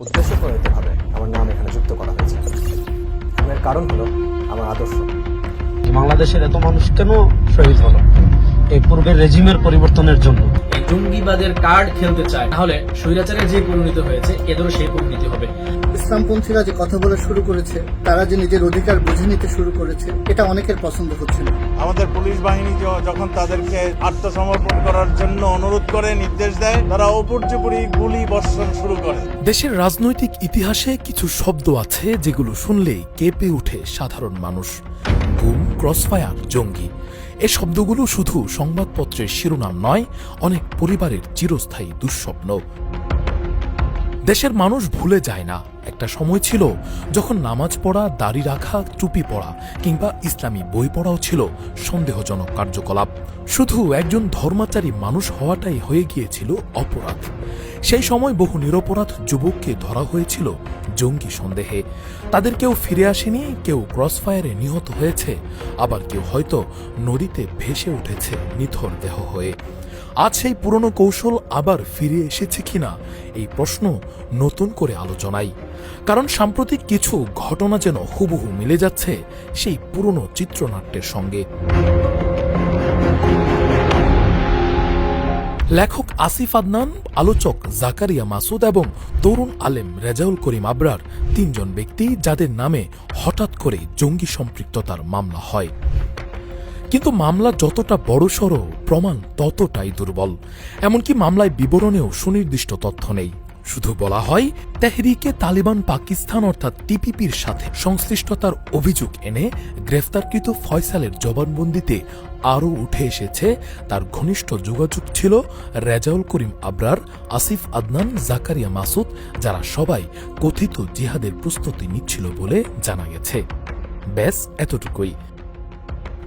উদ্দেশ্য প্রণীতভাবে আমার নাম এখানে যুক্ত করা হয়েছে। এর কারণ হলো আমার আদর্শ। বাংলাদেশের এত মানুষ কেন শহীদ হলো? এই পূর্বের রেজিমের পরিবর্তনের জন্য। জঙ্গিবাদের কার্ড খেলতে চায়। তাহলে স্বৈরাচারে যে পরিণতি হয়েছে এদেরও সেই পরিণতি হবে। ইসলামপন্থীরা যে কথা বলা শুরু করেছে তারা যে নিজের অধিকার বুঝে নিতে শুরু করেছে এটা অনেকের পছন্দ হচ্ছে না। আমাদের পুলিশ বাহিনী যখন তাদেরকে আত্মসমর্পণ করার জন্য অনুরোধ করে নির্দেশ দেয় তারা অপর্যপুরি গুলি বর্ষণ শুরু করে। দেশের রাজনৈতিক ইতিহাসে কিছু শব্দ আছে যেগুলো শুনলেই কেঁপে ওঠে সাধারণ মানুষ। গুম ক্রসফায়ার জঙ্গি। এ শব্দগুলো শুধু সংবাদপত্রের শিরোনাম নয়, অনেক পরিবারের চিরস্থায়ী দুঃস্বপ্ন। দেশের মানুষ ভুলে যায় না। একটা সময় ছিল যখন নামাজ পড়া, দাড়ি রাখা, টুপি পড়া কিংবা ইসলামী বই পড়াও ছিল সন্দেহজনক কার্যকলাপ। শুধু একজন ধর্মাচারী মানুষ হওয়াটাই হয়ে গিয়েছিল অপরাধ। সেই সময় বহু নিরপরাধ যুবককে ধরা হয়েছিল জঙ্গি সন্দেহে। তাদের কেউ ফিরে আসেনি, কেউ ক্রসফায়ারে নিহত হয়েছে, আবার কেউ হয়তো নদীতে ভেসে উঠেছে নিথর দেহ হয়ে। আজ সেই পুরনো কৌশল আবার ফিরে এসেছে কিনা, এই প্রশ্ন নতুন করে আলোচনায়। কারণ সাম্প্রতিক কিছু ঘটনা যেন হুবহু মিলে যাচ্ছে সেই পুরনো চিত্রনাট্যের সঙ্গে। লেখক আসিফ আদনান, আলোচক জাকারিয়া মাসুদ এবং তরুণ আলেম রেজাউল করিম আবরার তিনজন ব্যক্তি যাদের নামে হঠাৎ করে জঙ্গি সম্পৃক্ততার মামলা হয়। কিন্তু মামলা যতটা বড়সড় প্রমাণ ততটাই দুর্বল। এমনকি মামলায় বিবরণেও সুনির্দিষ্ট তথ্য নেই। শুধু বলা হয়, তেহরিকে তালিবান পাকিস্তান অর্থাৎ টিপিপির সাথে সংশ্লিষ্টতার অভিযোগ এনে গ্রেফতারকৃত ফয়সালের জবানবন্দিতে আরও উঠে এসেছে। তার ঘনিষ্ঠ যোগাযোগ ছিল রেজাউল করিম আবরার, আসিফ আদনান, জাকারিয়া মাসুদ, যারা সবাই কথিত জিহাদের প্রস্তুতি নিচ্ছিল বলে জানা গেছে। ব্যাস, এতটুকুই।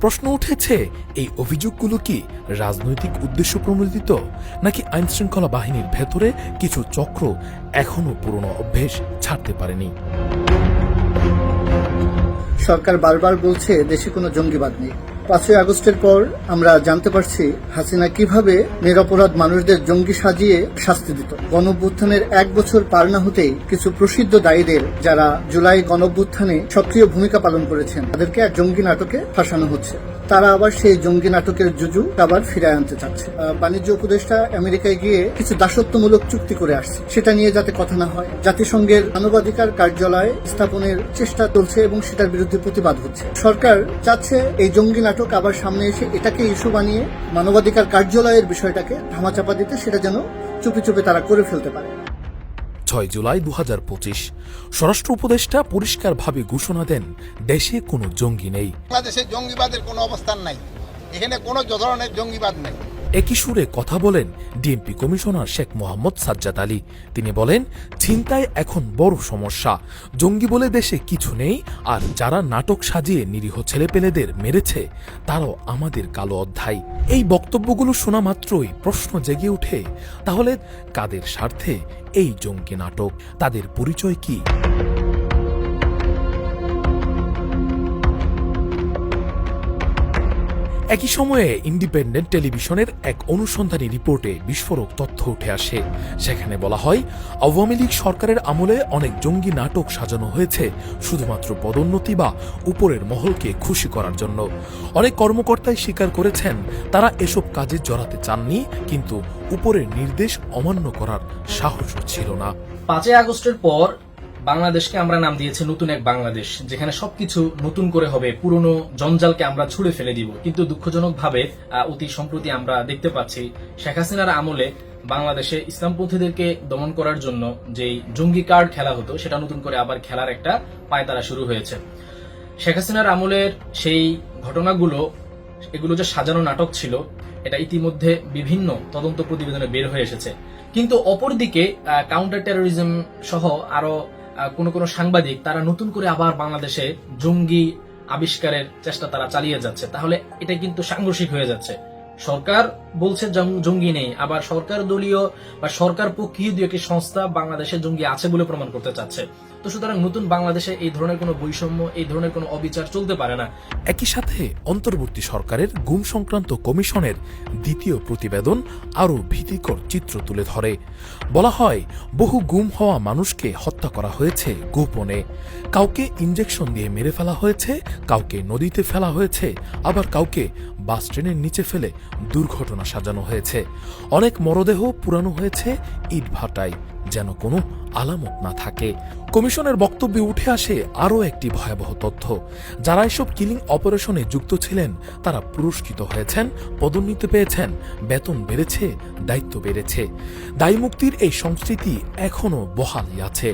প্রশ্ন উঠেছে, এই অভিযোগগুলো কি রাজনৈতিক উদ্দেশ্য প্রণোদিত, নাকি আইনশৃঙ্খলা বাহিনীর ভেতরে কিছু চক্র এখনও পুরনো অভ্যেস ছাড়তে পারেনি? সরকার বারবার বলছে, দেশে কোনো জঙ্গিবাদ নেই। পাঁচই আগস্টের পর আমরা জানতে পারছি হাসিনা কীভাবে নিরপরাধ মানুষদের জঙ্গি সাজিয়ে শাস্তি দিত। গণভ্যুত্থানের এক বছর পার না হতেই কিছু প্রসিদ্ধ দায়ীদের যারা জুলাই গণভ্যুত্থানে সক্রিয় ভূমিকা পালন করেছেন, তাদেরকে এক জঙ্গি নাটকে ফাঁসানো হচ্ছে। তারা আবার সেই জঙ্গি নাটকের জুজু আবার ফিরায় আনতে চাচ্ছে। বাণিজ্য উপদেষ্টা আমেরিকায় গিয়ে কিছু দাসত্বমূলক চুক্তি করে আসছে। সেটা নিয়ে যাতে কথা না হয়, জাতিসংঘের মানবাধিকার কার্যালয় স্থাপনের চেষ্টা চলছে এবং সেটার বিরুদ্ধে প্রতিবাদ হচ্ছে। সরকার চাচ্ছে এই জঙ্গি নাটক আবার সামনে এসে এটাকে ইস্যু বানিয়ে মানবাধিকার কার্যালয়ের বিষয়টাকে ধামাচাপা দিতে সেটা যেন চুপি চুপি তারা করে ফেলতে পারে। ছয় জুলাই দু হাজার পঁচিশ স্বরাষ্ট্র উপদেষ্টা পরিষ্কারভাবে ঘোষণা দেন দেশে কোনো জঙ্গি নেই। বাংলাদেশে জঙ্গিবাদের কোনো অবস্থান নাই। এখানে কোনো ধরনের জঙ্গিবাদ নাই। একই সুরে কথা বলেন ডিএমপি কমিশনার শেখ মোহাম্মদ সাজ্জাদ আলী। তিনি বলেন, ছিনতাই এখন বড় সমস্যা। জঙ্গি বলে দেশে কিছু নেই, আর যারা নাটক সাজিয়ে নিরীহ ছেলেপেলেদের মেরেছে, তারাও আমাদের কালো অধ্যায়। এই বক্তব্যগুলো শোনা মাত্রই প্রশ্ন জেগে ওঠে, তাহলে কাদের স্বার্থে এই জঙ্গি নাটক? তাদের পরিচয় কি? একই সময়ে ইন্ডিপেন্ডেন্ট টেলিভিশনের এক অনুসন্ধানী রিপোর্টে বিস্ফোরক তথ্য উঠে আসে। সেখানে বলা হয়, আওয়ামী লীগ সরকারের আমলে অনেক জঙ্গি নাটক সাজানো হয়েছে, শুধুমাত্র পদোন্নতি বা উপরের মহলকে খুশি করার জন্য। অনেক কর্মকর্তাই স্বীকার করেছেন, তারা এসব কাজে জড়াতে চাননি, কিন্তু উপরের নির্দেশ অমান্য করার সাহসও ছিল না। পাঁচই আগস্টের পর বাংলাদেশকে আমরা নাম দিয়েছি নতুন এক বাংলাদেশ, যেখানে সবকিছু নতুন করে হবে, পুরনো জঞ্জালকে আমরা ছুড়ে ফেলে দিব। কিন্তু দুঃখজনক ভাবে অতি সম্প্রতি আমরা দেখতে পাচ্ছি শেখ হাসিনার আমলে বাংলাদেশে ইসলামপন্থীদেরকে দমন করার জন্য যেই জঙ্গি কার্ড খেলা হতো, সেটা নতুন করে আবার খেলার একটা পায়তারা শুরু হয়েছে। শেখ হাসিনার আমলের সেই ঘটনাগুলো, এগুলো যে সাজানো নাটক ছিল, এটা ইতিমধ্যে বিভিন্ন তদন্ত প্রতিবেদনে বের হয়ে এসেছে। কিন্তু অপরদিকে কাউন্টার টেরোরিজম সহ আরও কোনো কোনো সাংবাদিক তারা নতুন করে আবার বাংলাদেশে জঙ্গি আবিষ্কারের চেষ্টা তারা চালিয়ে যাচ্ছে। তাহলে এটা কিন্তু সাংঘর্ষিক হয়ে যাচ্ছে। সরকার বলছে জঙ্গি নেই, আবার সরকার দলীয় বা সরকার পক্ষীয় দু একটি সংস্থা বাংলাদেশে জঙ্গি আছে বলে প্রমাণ করতে চাচ্ছে। তো সুতরাং নতুন বাংলাদেশে এই ধরনের কোনো বৈষম্য, এই ধরনের কোনো অবিচার চলতে পারে না। একই সাথে অন্তর্বর্তী সরকারের গুম সংক্রান্ত কমিশনের দ্বিতীয় প্রতিবেদন আরও ভীতিকর চিত্র তুলে ধরে। বলা হয়, বহু গুম হওয়া মানুষকে হত্যা করা হয়েছে গোপনে। কাউকে ইঞ্জেকশন দিয়ে মেরে ফেলা হয়েছে, কাউকে নদীতে ফেলা হয়েছে, আবার কাউকে বাস ট্রেনের নিচে ফেলে দুর্ঘটনা সাজানো হয়েছে। অনেক মরদেহ পুরানো হয়েছে ইট ভাটায় যেন কোনো আলামত না থাকে, কমিশনের বক্তব্যে উঠে আসে আরও একটি ভয়াবহ তথ্য। যারা এসব কিলিং অপারেশনে যুক্ত ছিলেন, তারা পুরস্কৃত হয়েছেন, পদোন্নতি পেয়েছেন, বেতন বেড়েছে, দায়িত্ব বেড়েছে। দায়ী মুক্তির এই সংস্কৃতি এখনও বহালই আছে।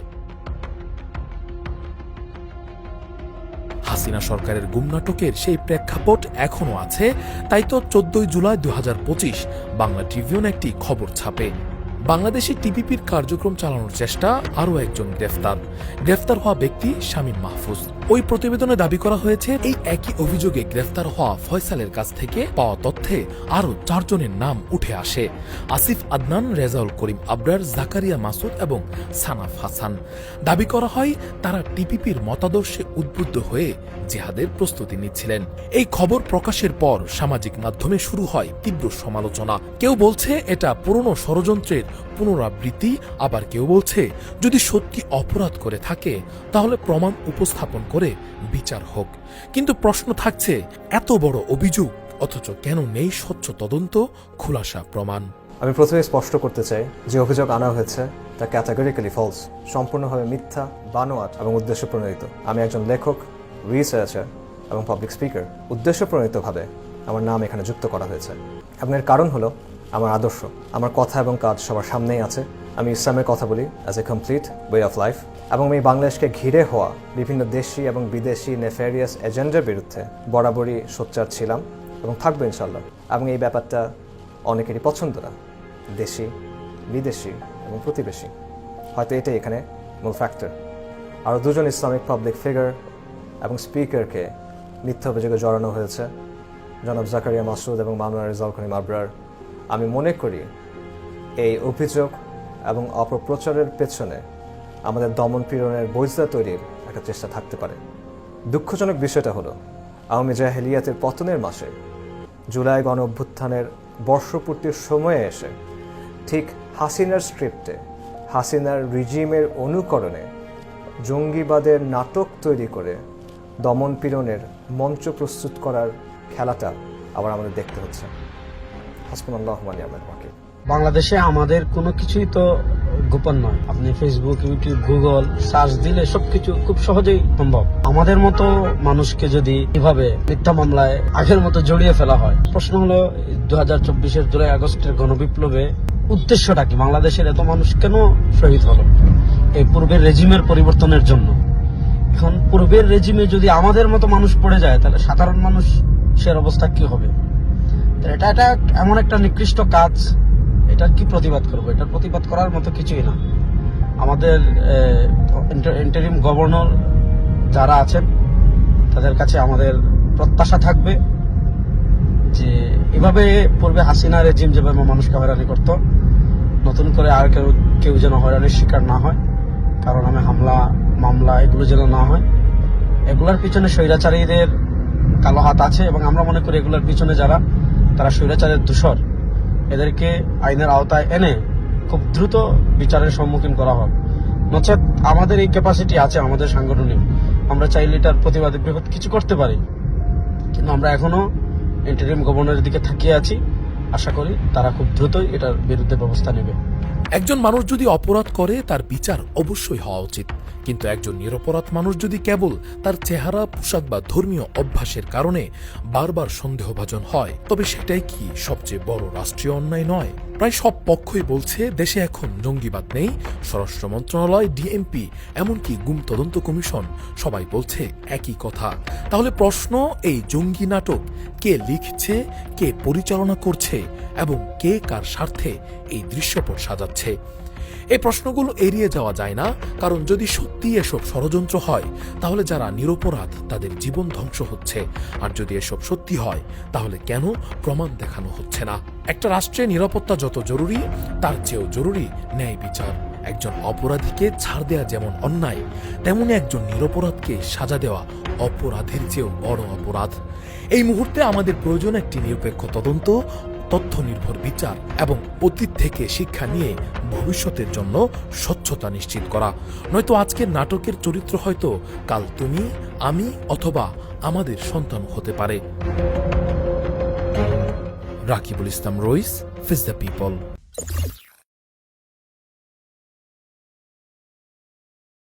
হাসিনা সরকারের গুমনাটকের সেই প্রেক্ষাপট এখনও আছে, তাই তো চোদ্দই জুলাই দু হাজার পঁচিশ বাংলা ট্রিবিউন একটি খবর ছাপে। বাংলাদেশে টিপিপির কার্যক্রম চালানোর চেষ্টা আরও একজন গ্রেফতার। গ্রেফতার হওয়া ব্যক্তি শামীম মাহফুজ। ওই প্রতিবেদনে দাবি করা হয়েছে, এই একই অভিযোগে গ্রেফতার হওয়া ফয়সালের কাছ থেকে পাওয়া তথ্যে আরও চারজনের নাম উঠে আসে। আসিফ আদনান, রেজাউল করিম আবরার, জাকারিয়া মাসুদ এবং সানাফ হাসান। দাবি করা হয়, তারা টিপিপির মতাদর্শে উদ্বুদ্ধ হয়ে জেহাদের প্রস্তুতি নিচ্ছিলেন। এই খবর প্রকাশের পর সামাজিক মাধ্যমে শুরু হয় তীব্র সমালোচনা। কেউ বলছে, এটা পুরনো ষড়যন্ত্রের পুনরাবৃত্তি আবার কেউ বলছে, যদি সত্যি অপরাধ করে থাকে, তাহলে প্রমাণ উপস্থাপন করে বিচার হোক। কিন্তু প্রশ্ন থাকছে, এত বড় অভিযোগ, অথচ কেন নেই স্বচ্ছ তদন্ত? খুলাসা প্রমাণ। আমি প্রথমে স্পষ্ট করতে চাই, যে অভিযোগ আনা হয়েছে, তা ক্যাটাগরিক্যালি ফলস সম্পূর্ণভাবে মিথ্যা, বানোয়াট এবং উদ্দেশ্য প্রণোদিত। আমি একজন লেখক রিসার্চার এবং পাবলিক স্পিকার উদ্দেশ্য প্রণোদিতভাবে আমার নাম এখানে যুক্ত করা হয়েছে। এবং এর কারণ হলো আমার আদর্শ, আমার কথা এবং কাজ সবার সামনেই আছে। আমি ইসলামের কথা বলি as a complete way of life এবং আমি বাংলাদেশকে ঘিরে হওয়া বিভিন্ন দেশি এবং বিদেশি নেফেরিয়াস এজেন্ডার বিরুদ্ধে বরাবরই সোচ্চার ছিলাম এবং থাকব ইনশাল্লাহ এবং এই ব্যাপারটা অনেকেরই পছন্দ না, দেশি, বিদেশি এবং প্রতিবেশী। হয়তো এটাই এখানে মূল ফ্যাক্টর আরও দুজন ইসলামিক পাবলিক ফিগার এবং স্পিকারকে মিথ্যা অভিযোগে জড়ানো হয়েছে। জনাব জাকারিয়া মাসুদ এবং মামলা রেজাল করিম আবরার আমি মনে করি এই অভিযোগ এবং অপপ্রচারের পেছনে আমাদের দমন পীড়নের বৈধতা তৈরির একটা চেষ্টা থাকতে পারে। দুঃখজনক বিষয়টা হলো, আওয়ামী জাহেলিয়াতের পতনের মাসে জুলাই গণ অভ্যুত্থানের বর্ষপূর্তির সময়ে এসে ঠিক হাসিনার স্ক্রিপ্টে, হাসিনার রিজিমের অনুকরণে জঙ্গিবাদের নাটক তৈরি করে দমন পীড়নের মঞ্চ প্রস্তুত করার খেলাটা আবার আমাদের দেখতে হচ্ছে। বাংলাদেশে আমাদের কোনো কিছুই তো গোপন নয়। আপনি ফেসবুক ইউটিউব গুগল সার্চ দিলে সবকিছু খুব সহজেই সম্ভব। আমাদের মতো মানুষকে যদি এভাবে মিথ্যা মামলায় আগের মতো জড়িয়ে ফেলা হয়, প্রশ্ন হলো দু হাজার চব্বিশের জুলাই আগস্টের গণবিপ্লবে উদ্দেশ্যটা কি? বাংলাদেশের এত মানুষ কেন শহীদ হলো? এই পূর্বের রেজিমের পরিবর্তনের জন্য। এখন পূর্বের রেজিমে যদি আমাদের মতো মানুষ পড়ে যায়, তাহলে সাধারণ মানুষের অবস্থা কি হবে? তো এটা এটা এমন একটা নিকৃষ্ট কাজ। এটার কি প্রতিবাদ করব? এটার প্রতিবাদ করার মতো কিছুই না। আমাদের ইন্টারিম গভর্নর যারা আছেন, তাদের কাছে আমাদের প্রত্যাশা থাকবে যে এভাবে পূর্বে হাসিনা রেজিম যেভাবে মানুষকে হয়রানি করত, নতুন করে আর কেউ কেউ যেন হয়রানির শিকার না হয়, কারণ আমি হামলা, মামলা, এগুলো যেন না হয়, এগুলোর পিছনে স্বৈরাচারীদের কালো হাত আছে এবং আমরা মনে করি এগুলোর পিছনে যারা তারা স্বৈরাচারের দূষর এদেরকে আইনের আওতায় এনে খুব দ্রুত বিচারের সম্মুখীন করা হবে নচেত আমাদের এই ক্যাপাসিটি আছে, আমাদের সাংগঠনিক। আমরা চাইলে এটার প্রতিবাদে বৃহৎ কিছু করতে পারি। কিন্তু আমরা এখনও ইন্টারিম গভর্নরের দিকে থাকিয়ে আছি। আশা করি তারা খুব দ্রুতই এটার বিরুদ্ধে ব্যবস্থা নেবে। একজন মানুষ যদি অপরাধ করে, তার বিচার অবশ্যই হওয়া উচিত। কিন্তু একজন নিরপরাধ মানুষ যদি কেবল তার চেহারা, পোশাক বা ধর্মীয় অভ্যাসের কারণে বারবার সন্দেহভাজন হয়, তবে সেটাই কি সবচেয়ে বড় রাষ্ট্রীয় অন্যায় নয়? প্রায় সব পক্ষই বলছে, দেশে এখন জঙ্গিবাদ নেই, স্বরাষ্ট্র মন্ত্রণালয়, ডিএমপি, এমনকি গুম তদন্ত কমিশন সবাই বলছে একই কথা। তাহলে প্রশ্ন, এই জঙ্গি নাটক কে লিখছে, কে পরিচালনা করছে এবং কে কার স্বার্থে এই দৃশ্যপট সাজাচ্ছে? এই প্রশ্নগুলো এড়িয়ে যাওয়া যায় না, কারণ যদি সত্যি এসব ষড়যন্ত্র হয়, তাহলে যারা নিরপরাধ তাদের জীবন ধ্বংস হচ্ছে। আর যদি এসব সত্যি হয়, তাহলে কেন প্রমাণ দেখানো হচ্ছে না? একটা রাষ্ট্রে নিরাপত্তা যত জরুরি, তার চেয়েও জরুরি ন্যায় বিচার। একজন অপরাধীকে ছাড় দেওয়া যেমন অন্যায়, তেমনি একজন নিরপরাধকে সাজা দেওয়া অপরাধের চেয়েও বড় অপরাধ। এই মুহূর্তে আমাদের প্রয়োজন একটি নিরপেক্ষ তদন্ত তথ্য নির্ভর বিচার এবং অতীত থেকে শিক্ষা নিয়ে ভবিষ্যতের জন্য স্বচ্ছতা নিশ্চিত করা। নয়তো আজকের নাটকের চরিত্র হয়তো কাল তুমি, আমি অথবা আমাদের সন্তান হতে পারে। Rakibul Islam Rais Fiz the people